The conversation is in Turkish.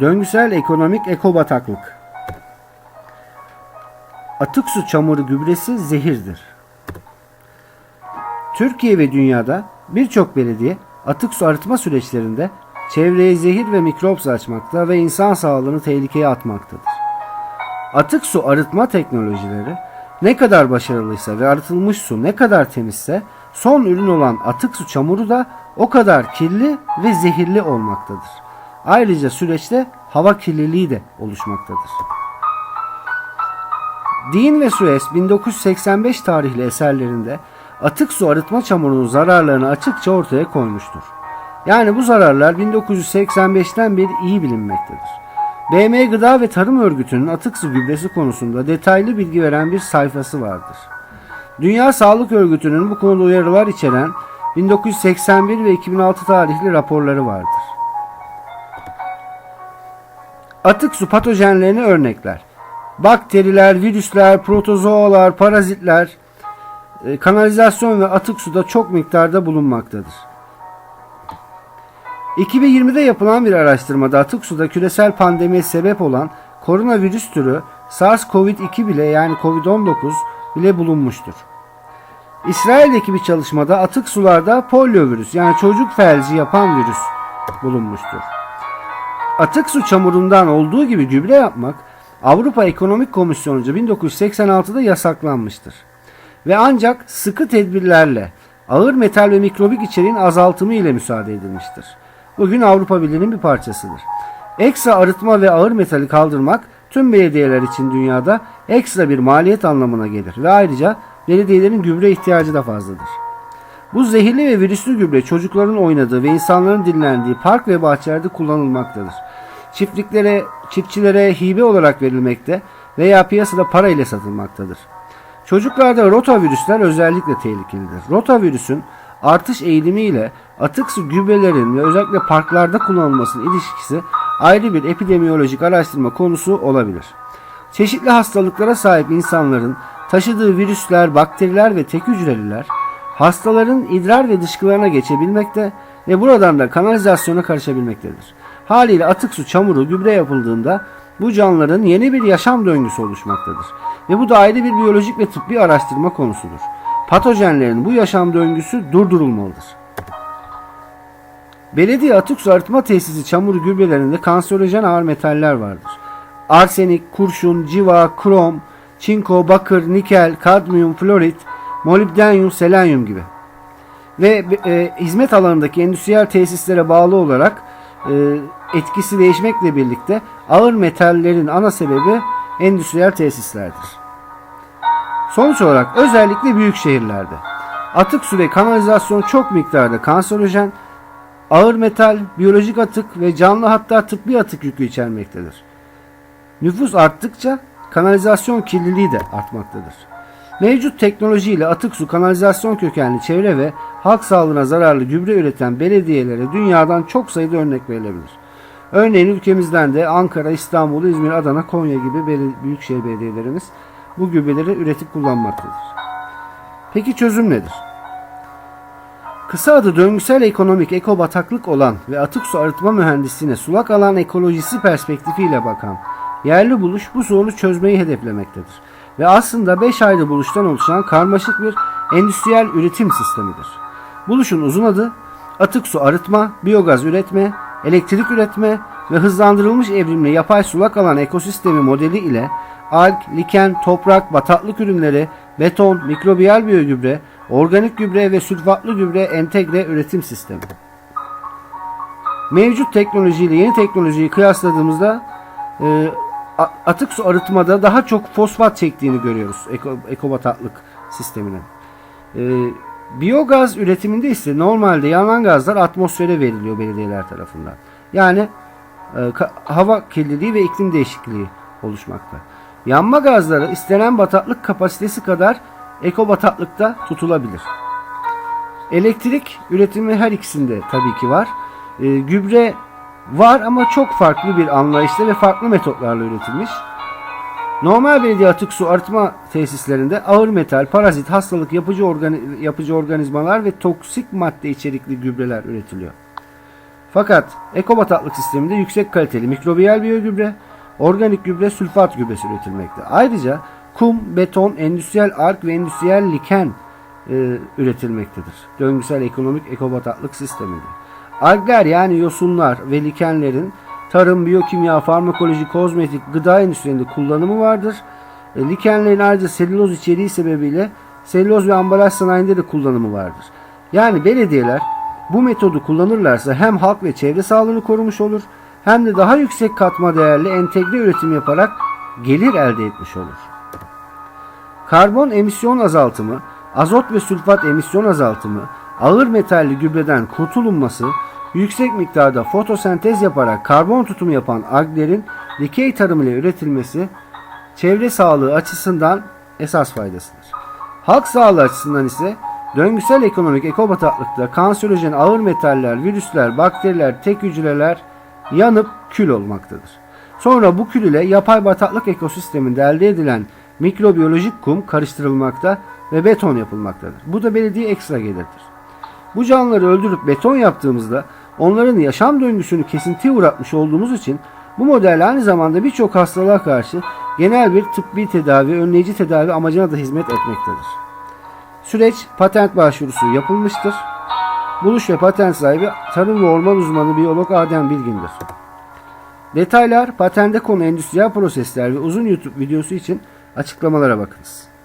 Döngüsel ekonomik ekobataklık. Atık su çamuru gübresi zehirdir. Türkiye ve dünyada birçok belediye atık su arıtma süreçlerinde çevreye zehir ve mikrop saçmakta ve insan sağlığını tehlikeye atmaktadır. Atık su arıtma teknolojileri ne kadar başarılıysa ve arıtılmış su ne kadar temizse son ürün olan atık su çamuru da o kadar kirli ve zehirli olmaktadır. Ayrıca süreçte hava kirliliği de oluşmaktadır. Dean ve Suez 1985 tarihli eserlerinde atık su arıtma çamurunun zararlarını açıkça ortaya koymuştur. Yani bu zararlar 1985'ten beri iyi bilinmektedir. BM Gıda ve Tarım Örgütü'nün atık su gübresi konusunda detaylı bilgi veren bir sayfası vardır. Dünya Sağlık Örgütü'nün bu konuda uyarılar içeren 1981 ve 2006 tarihli raporları vardır. Atık su patojenlerini örnekler. Bakteriler, virüsler, protozoalar, parazitler, e, kanalizasyon ve atık suda çok miktarda bulunmaktadır. 2020'de yapılan bir araştırmada atık suda küresel pandemiye sebep olan koronavirüs türü SARS-CoV-2 bile yani COVID-19 bile bulunmuştur. İsrail'deki bir çalışmada atık sularda poliovirüs yani çocuk felci yapan virüs bulunmuştur. Atık su çamurundan olduğu gibi gübre yapmak Avrupa Ekonomik Komisyonu'nca 1986'da yasaklanmıştır. Ve ancak sıkı tedbirlerle ağır metal ve mikrobik içeriğin azaltımı ile müsaade edilmiştir. Bugün Avrupa Birliği'nin bir parçasıdır. Ekstra arıtma ve ağır metali kaldırmak tüm belediyeler için dünyada ekstra bir maliyet anlamına gelir ve ayrıca belediyelerin gübre ihtiyacı da fazladır. Bu zehirli ve virüslü gübre çocukların oynadığı ve insanların dinlendiği park ve bahçelerde kullanılmaktadır. Çiftliklere, çiftçilere hibe olarak verilmekte veya piyasada para ile satılmaktadır. Çocuklarda rotavirüsler özellikle tehlikelidir. Rotavirüsün artış eğilimiyle atık su gübrelerin ve özellikle parklarda kullanılmasının ilişkisi ayrı bir epidemiyolojik araştırma konusu olabilir. Çeşitli hastalıklara sahip insanların taşıdığı virüsler, bakteriler ve tek hücreliler hastaların idrar ve dışkılarına geçebilmekte ve buradan da kanalizasyona karışabilmektedir. Haliyle atık su, çamuru, gübre yapıldığında bu canlıların yeni bir yaşam döngüsü oluşmaktadır. Ve bu da ayrı bir biyolojik ve tıbbi araştırma konusudur. Patojenlerin bu yaşam döngüsü durdurulmalıdır. Belediye atık su arıtma tesisi çamuru gübrelerinde kanserojen ağır metaller vardır. Arsenik, kurşun, civa, krom, çinko, bakır, nikel, kadmiyum, florit, molibdenyum, selenyum gibi. Ve e, hizmet alanındaki endüstriyel tesislere bağlı olarak etkisi değişmekle birlikte ağır metallerin ana sebebi endüstriyel tesislerdir. Sonuç olarak özellikle büyük şehirlerde atık su ve kanalizasyon çok miktarda kanserojen, ağır metal, biyolojik atık ve canlı hatta tıbbi atık yükü içermektedir. Nüfus arttıkça kanalizasyon kirliliği de artmaktadır. Mevcut teknolojiyle atık su kanalizasyon kökenli çevre ve halk sağlığına zararlı gübre üreten belediyelere dünyadan çok sayıda örnek verilebilir. Örneğin ülkemizden de Ankara, İstanbul, İzmir, Adana, Konya gibi büyükşehir belediyelerimiz bu gübreleri üretip kullanmaktadır. Peki çözüm nedir? Kısa adı döngüsel ekonomik ekobataklık olan ve atık su arıtma mühendisliğine sulak alan ekolojisi perspektifiyle bakan yerli buluş bu sorunu çözmeyi hedeflemektedir. Ve aslında 5 ayrı buluştan oluşan karmaşık bir endüstriyel üretim sistemidir. Buluşun uzun adı atık su arıtma, biyogaz üretme, elektrik üretme ve hızlandırılmış evrimli yapay sulak alan ekosistemi modeli ile alg, liken, toprak, bataklık ürünleri, beton, mikrobiyal biyogübre, organik gübre ve sülfatlı gübre entegre üretim sistemi. Mevcut teknolojiyle yeni teknolojiyi kıyasladığımızda e, atık su arıtmada daha çok fosfat çektiğini görüyoruz eko, ekobataklık sisteminin. E, biyogaz üretiminde ise normalde yanan gazlar atmosfere veriliyor belediyeler tarafından. Yani e, hava kirliliği ve iklim değişikliği oluşmakta. Yanma gazları istenen bataklık kapasitesi kadar ekobataklıkta tutulabilir. Elektrik üretimi her ikisinde tabii ki var. E, gübre var ama çok farklı bir anlayışla ve farklı metotlarla üretilmiş. Normal belediye atık su arıtma tesislerinde ağır metal, parazit, hastalık yapıcı, organi- yapıcı organizmalar ve toksik madde içerikli gübreler üretiliyor. Fakat ekobataklık sisteminde yüksek kaliteli mikrobiyal biyogübre, organik gübre, sülfat gübresi üretilmekte. Ayrıca kum, beton, endüstriyel ark ve endüstriyel liken e, üretilmektedir. Döngüsel ekonomik ekobataklık sisteminde. Algler yani yosunlar ve likenlerin tarım, biyokimya, farmakoloji, kozmetik, gıda endüstrilerinde kullanımı vardır. E, likenlerin ayrıca selüloz içeriği sebebiyle selüloz ve ambalaj sanayinde de kullanımı vardır. Yani belediyeler bu metodu kullanırlarsa hem halk ve çevre sağlığını korumuş olur hem de daha yüksek katma değerli entegre üretim yaparak gelir elde etmiş olur. Karbon emisyon azaltımı, azot ve sülfat emisyon azaltımı, ağır metalli gübreden kurtulunması, yüksek miktarda fotosentez yaparak karbon tutumu yapan alglerin dikey tarım ile üretilmesi çevre sağlığı açısından esas faydasıdır. Halk sağlığı açısından ise döngüsel ekonomik ekobataklıkta kanserojen ağır metaller, virüsler, bakteriler, tek hücreler yanıp kül olmaktadır. Sonra bu kül ile yapay bataklık ekosisteminde elde edilen mikrobiyolojik kum karıştırılmakta ve beton yapılmaktadır. Bu da belediye ekstra gelirdir. Bu canlıları öldürüp beton yaptığımızda onların yaşam döngüsünü kesintiye uğratmış olduğumuz için bu model aynı zamanda birçok hastalığa karşı genel bir tıbbi tedavi, önleyici tedavi amacına da hizmet etmektedir. Süreç patent başvurusu yapılmıştır. Buluş ve patent sahibi tarım ve orman uzmanı biyolog Adem Bilgin'dir. Detaylar patente konu endüstriyel prosesler ve uzun YouTube videosu için açıklamalara bakınız.